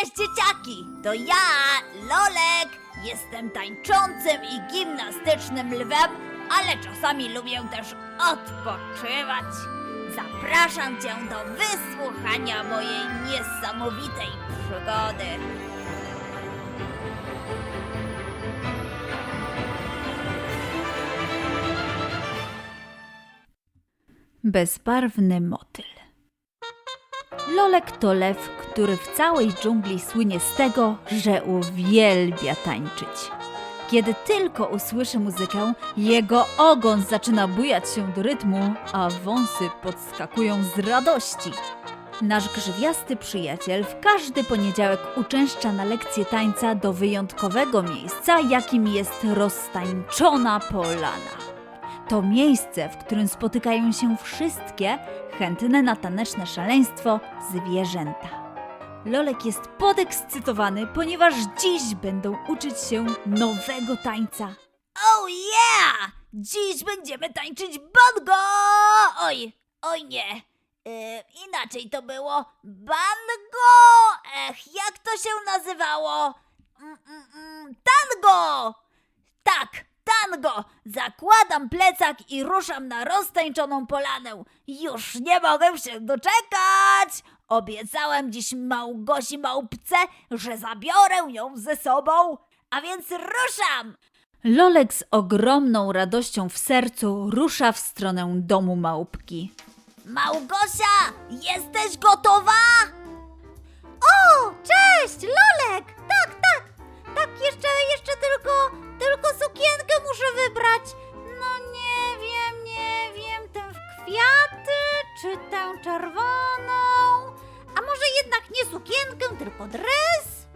Cześć dzieciaki! To ja, Lolek! Jestem tańczącym i gimnastycznym lwem, ale czasami lubię też odpoczywać. Zapraszam cię do wysłuchania mojej niesamowitej przygody. Bezbarwny motyl. Lolek to lew, który w całej dżungli słynie z tego, że uwielbia tańczyć. Kiedy tylko usłyszy muzykę, jego ogon zaczyna bujać się do rytmu, a wąsy podskakują z radości. Nasz grzywiasty przyjaciel w każdy poniedziałek uczęszcza na lekcję tańca do wyjątkowego miejsca, jakim jest roztańczona polana. To miejsce, w którym spotykają się wszystkie chętne na taneczne szaleństwo zwierzęta. Lolek jest podekscytowany, ponieważ dziś będą uczyć się nowego tańca. Oh yeah! Dziś będziemy tańczyć bongo! Oj, oj nie. Yy, inaczej to było bango! Ech, jak to się nazywało? Mm, mm, mm, tango! Tak, tango! Zakładam plecak i ruszam na roztańczoną polanę. Już nie mogę się doczekać! Obiecałem dziś Małgosi Małpce, że zabiorę ją ze sobą, a więc ruszam! Lolek z ogromną radością w sercu rusza w stronę domu małpki. Małgosia, jesteś gotowa? O, cześć, Lolek! Tak, tak, jeszcze, jeszcze tylko, tylko sukienkę muszę wybrać. No nie wiem, nie wiem, tę w kwiaty, czy tę czerwoną? A może jednak nie sukienkę, tylko dres?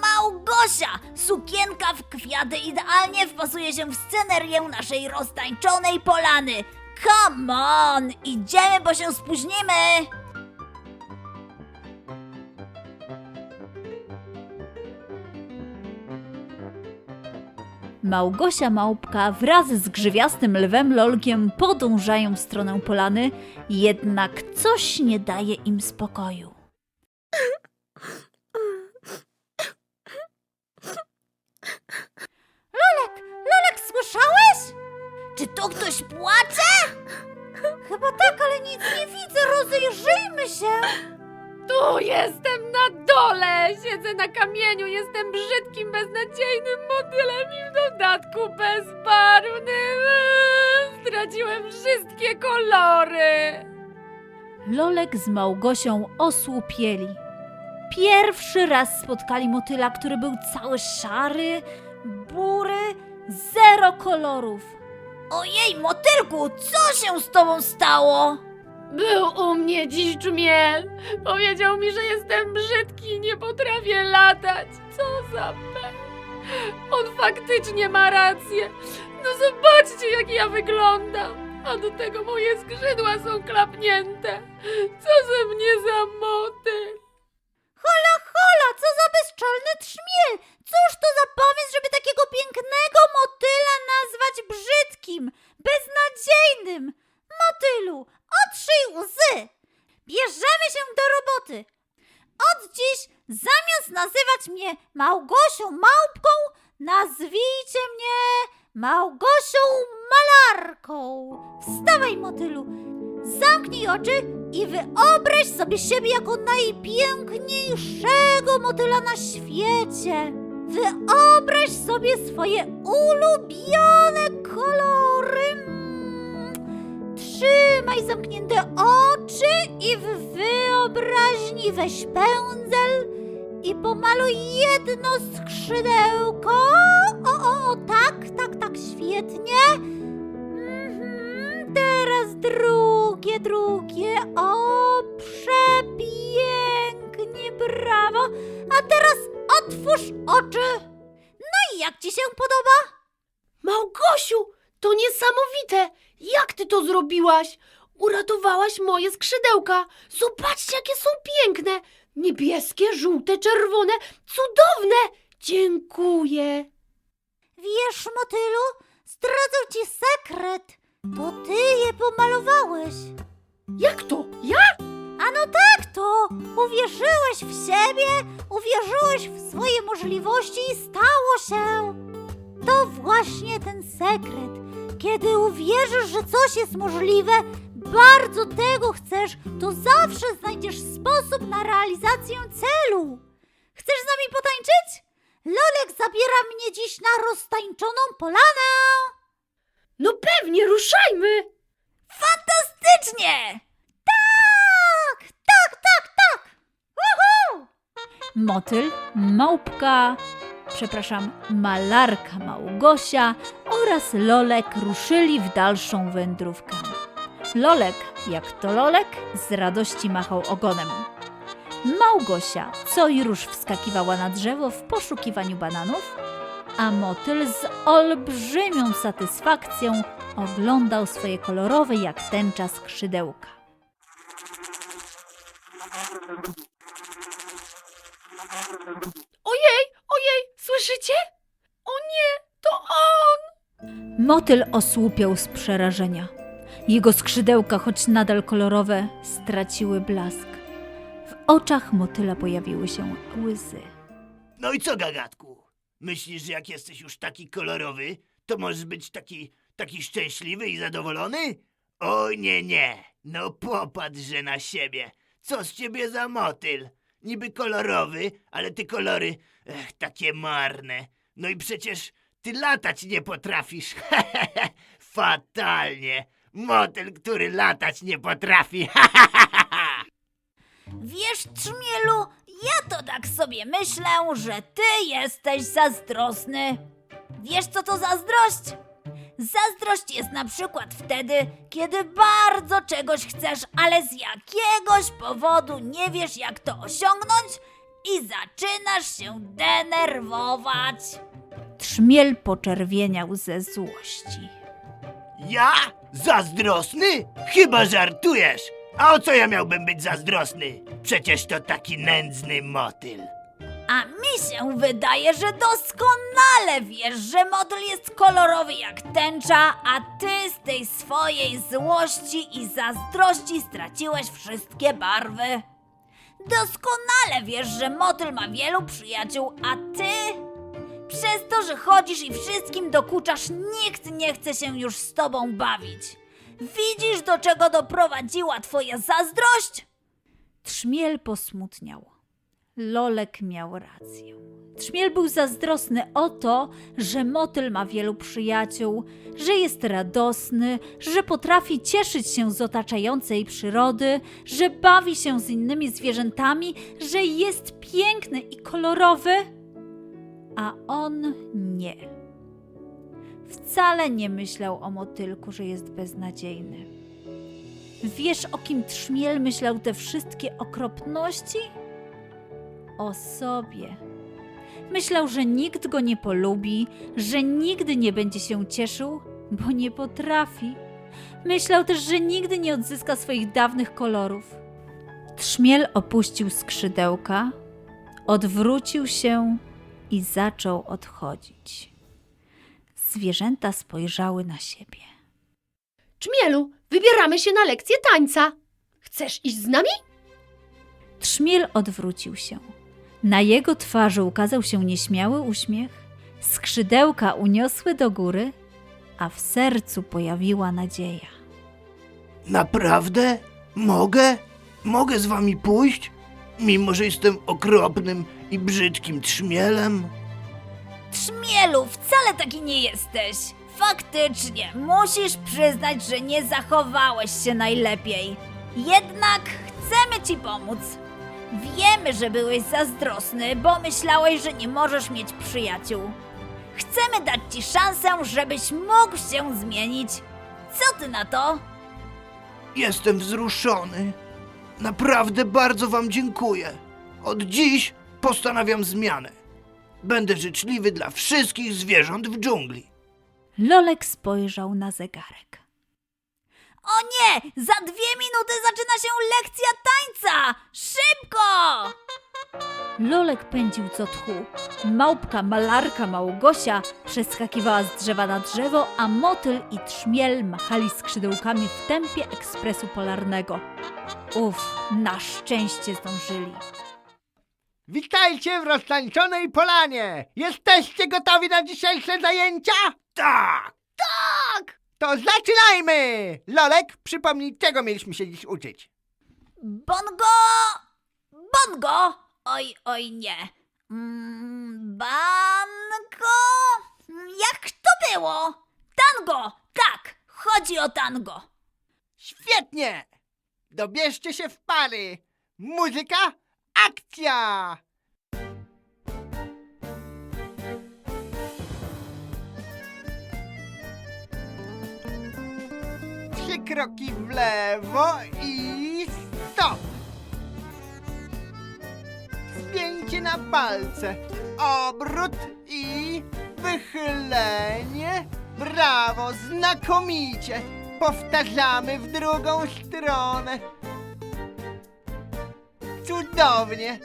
Małgosia! Sukienka w kwiaty idealnie wpasuje się w scenerię naszej roztańczonej polany. Come on! Idziemy, bo się spóźnimy! Małgosia Małpka wraz z grzywiastym lwem Lolkiem podążają w stronę polany, jednak coś nie daje im spokoju. Lolek, Lolek, słyszałeś? Czy tu ktoś płacze? Chyba tak, ale nic nie widzę, rozejrzyjmy się. Tu jestem na dole! Siedzę na kamieniu, jestem brzydkim, beznadziejnym motylem i w dodatku bezbarwnym. Straciłem wszystkie kolory! Lolek z Małgosią osłupieli. Pierwszy raz spotkali motyla, który był cały szary, bury, zero kolorów. Ojej, motylku, co się z tobą stało? Był u mnie dziś czmiel. Powiedział mi, że jestem brzydki i nie potrafię latać. Co za pe... On faktycznie ma rację. No zobaczcie, jak ja wyglądam. A do tego moje skrzydła są klapnięte. Co ze mnie za motyl? Hola, hola, co za bezczelny trzmiel! Cóż to za pomysł, żeby takiego pięknego motyla oczy i wyobraź sobie siebie jako najpiękniejszego motyla na świecie. Wyobraź sobie swoje ulubione kolory. Trzymaj zamknięte oczy i w wyobraźni weź pędzel i pomaluj jedno skrzydełko. O, o, o, tak, tak, tak, świetnie. Drugie, drugie. O, przepięknie, brawo. A teraz otwórz oczy. No i jak ci się podoba? Małgosiu, to niesamowite! Jak ty to zrobiłaś? Uratowałaś moje skrzydełka. Zobaczcie, jakie są piękne! Niebieskie, żółte, czerwone, cudowne! Dziękuję. Wiesz, motylu, zdradzę ci sekret. To ty je pomalowałeś. Jak to? Ja? A no tak to! Uwierzyłeś w siebie, uwierzyłeś w swoje możliwości i stało się! To właśnie ten sekret. Kiedy uwierzysz, że coś jest możliwe, bardzo tego chcesz, to zawsze znajdziesz sposób na realizację celu. Chcesz z nami potańczyć? Lolek zabiera mnie dziś na roztańczoną polanę. No pewnie, ruszajmy! Fantastycznie! Tak, tak, tak, tak! Uhu! Motyl, małpka, przepraszam, malarka Małgosia oraz Lolek ruszyli w dalszą wędrówkę. Lolek, jak to Lolek, z radości machał ogonem. Małgosia co i róż wskakiwała na drzewo w poszukiwaniu bananów, a motyl z olbrzymią satysfakcją oglądał swoje kolorowe jak tęcza skrzydełka. Ojej, ojej, słyszycie? O nie, to on! Motyl osłupiał z przerażenia. Jego skrzydełka, choć nadal kolorowe, straciły blask. W oczach motyla pojawiły się łzy. No i co, gagatku? Myślisz, że jak jesteś już taki kolorowy, to możesz być taki, taki szczęśliwy i zadowolony? O nie, nie. No popatrzże na siebie. Co z ciebie za motyl? Niby kolorowy, ale ty kolory, ech, takie marne. No i przecież ty latać nie potrafisz. Fatalnie. Motyl, który latać nie potrafi. Wiesz, Trzmielu, ja to tak sobie myślę, że ty jesteś zazdrosny. Wiesz, co to zazdrość? Zazdrość jest na przykład wtedy, kiedy bardzo czegoś chcesz, ale z jakiegoś powodu nie wiesz, jak to osiągnąć i zaczynasz się denerwować. Trzmiel poczerwieniał ze złości. Ja? Zazdrosny? Chyba żartujesz. A o co ja miałbym być zazdrosny? Przecież to taki nędzny motyl. A mi się wydaje, że doskonale wiesz, że motyl jest kolorowy jak tęcza, a ty z tej swojej złości i zazdrości straciłeś wszystkie barwy. Doskonale wiesz, że motyl ma wielu przyjaciół, a ty przez to, że chodzisz i wszystkim dokuczasz, nikt nie chce się już z tobą bawić. Widzisz, do czego doprowadziła twoja zazdrość? Trzmiel posmutniał. Lolek miał rację. Trzmiel był zazdrosny o to, że motyl ma wielu przyjaciół, że jest radosny, że potrafi cieszyć się z otaczającej przyrody, że bawi się z innymi zwierzętami, że jest piękny i kolorowy, a on nie. Wcale nie myślał o motylku, że jest beznadziejny. Wiesz, o kim trzmiel myślał te wszystkie okropności? o sobie. Myślał, że nikt go nie polubi, że nigdy nie będzie się cieszył, bo nie potrafi. Myślał też, że nigdy nie odzyska swoich dawnych kolorów. Trzmiel opuścił skrzydełka, odwrócił się i zaczął odchodzić. Zwierzęta spojrzały na siebie. Czmielu, wybieramy się na lekcję tańca. Chcesz iść z nami? Trzmiel odwrócił się. Na jego twarzy ukazał się nieśmiały uśmiech, skrzydełka uniosły do góry, a w sercu pojawiła nadzieja. Naprawdę? Mogę? Mogę z wami pójść? Mimo, że jestem okropnym i brzydkim trzmielem? Trzmielu, wcale taki nie jesteś. Faktycznie, musisz przyznać, że nie zachowałeś się najlepiej. Jednak chcemy ci pomóc. Wiemy, że byłeś zazdrosny, bo myślałeś, że nie możesz mieć przyjaciół. Chcemy dać ci szansę, żebyś mógł się zmienić. Co ty na to? Jestem wzruszony. Naprawdę bardzo wam dziękuję. Od dziś postanawiam zmianę. Będę życzliwy dla wszystkich zwierząt w dżungli. Lolek spojrzał na zegarek. O nie! Za dwie minuty zaczyna się lekcja tańca! Szybko! Lolek pędził co tchu. Małpka, malarka Małgosia przeskakiwała z drzewa na drzewo, a motyl i trzmiel machali skrzydełkami w tempie ekspresu polarnego. Uf, na szczęście zdążyli. Witajcie w roztańczonej polanie! Jesteście gotowi na dzisiejsze zajęcia? Tak! To zaczynajmy! Lolek, przypomnij, czego mieliśmy się dziś uczyć. Bongo! Bongo! Oj, oj, nie. Mm, bango? Jak to było? Tango! Tak, chodzi o tango. Świetnie! Dobierzcie się w pary! Muzyka, akcja! Trzy kroki w lewo i stop! Zgięcie na palce, obrót i wychylenie. Brawo, znakomicie! Powtarzamy w drugą stronę. Cudownie!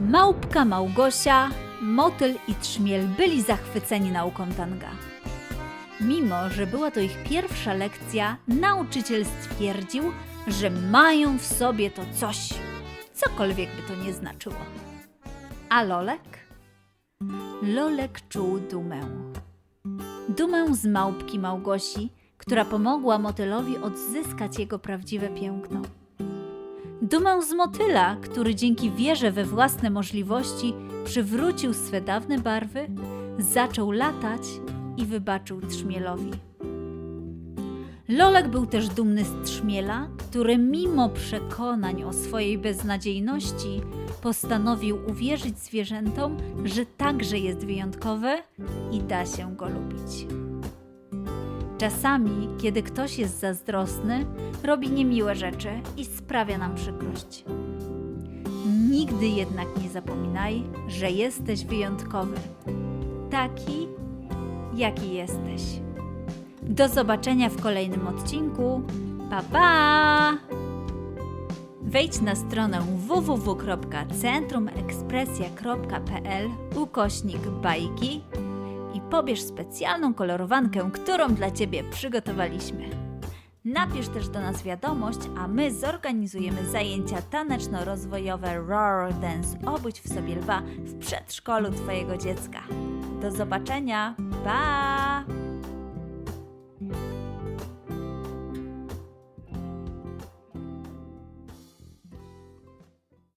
Małpka Małgosia, motyl i trzmiel byli zachwyceni nauką tanga. Mimo, że była to ich pierwsza lekcja, nauczyciel stwierdził, że mają w sobie to coś, cokolwiek by to nie znaczyło. A Lolek? Lolek czuł dumę. Dumę z małpki Małgosi, która pomogła motylowi odzyskać jego prawdziwe piękno. Dumę z motyla, który dzięki wierze we własne możliwości przywrócił swe dawne barwy, zaczął latać i wybaczył trzmielowi. Lolek był też dumny z trzmiela, który mimo przekonań o swojej beznadziejności postanowił uwierzyć zwierzętom, że także jest wyjątkowe i da się go lubić. Czasami, kiedy ktoś jest zazdrosny, robi niemiłe rzeczy i sprawia nam przykrość. Nigdy jednak nie zapominaj, że jesteś wyjątkowy. Taki, jaki jesteś. Do zobaczenia w kolejnym odcinku. Pa pa! Wejdź na stronę www.centrumekspresja.pl ukośnik bajki pobierz specjalną kolorowankę, którą dla Ciebie przygotowaliśmy. Napisz też do nas wiadomość, a my zorganizujemy zajęcia taneczno-rozwojowe Roar Dance Obudź w sobie lwa w przedszkolu Twojego dziecka. Do zobaczenia. Pa!